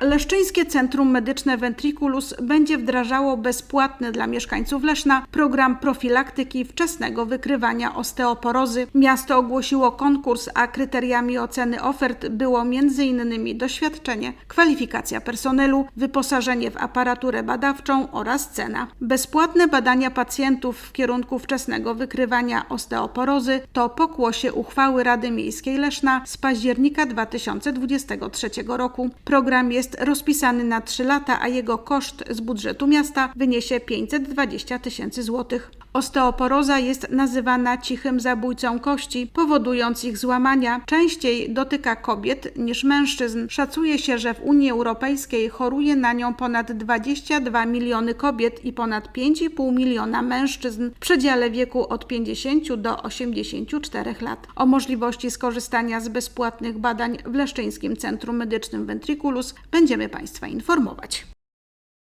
Leszczyńskie Centrum Medyczne Ventriculus będzie wdrażało bezpłatny dla mieszkańców Leszna program profilaktyki wczesnego wykrywania osteoporozy. Miasto ogłosiło konkurs, a kryteriami oceny ofert było m.in. doświadczenie, kwalifikacja personelu, wyposażenie w aparaturę badawczą oraz cena. Bezpłatne badania pacjentów w kierunku wczesnego wykrywania osteoporozy to pokłosie uchwały Rady Miejskiej Leszna z października 2023 roku. Program jest rozpisany na 3 lata, a jego koszt z budżetu miasta wyniesie 520 tysięcy złotych. Osteoporoza jest nazywana cichym zabójcą kości, powodując ich złamania. Częściej dotyka kobiet niż mężczyzn. Szacuje się, że w Unii Europejskiej choruje na nią ponad 22 miliony kobiet i ponad 5,5 miliona mężczyzn w przedziale wieku od 50 do 84 lat. O możliwości skorzystania z bezpłatnych badań w Leszczyńskim Centrum Medycznym Ventriculus będziemy Państwa informować.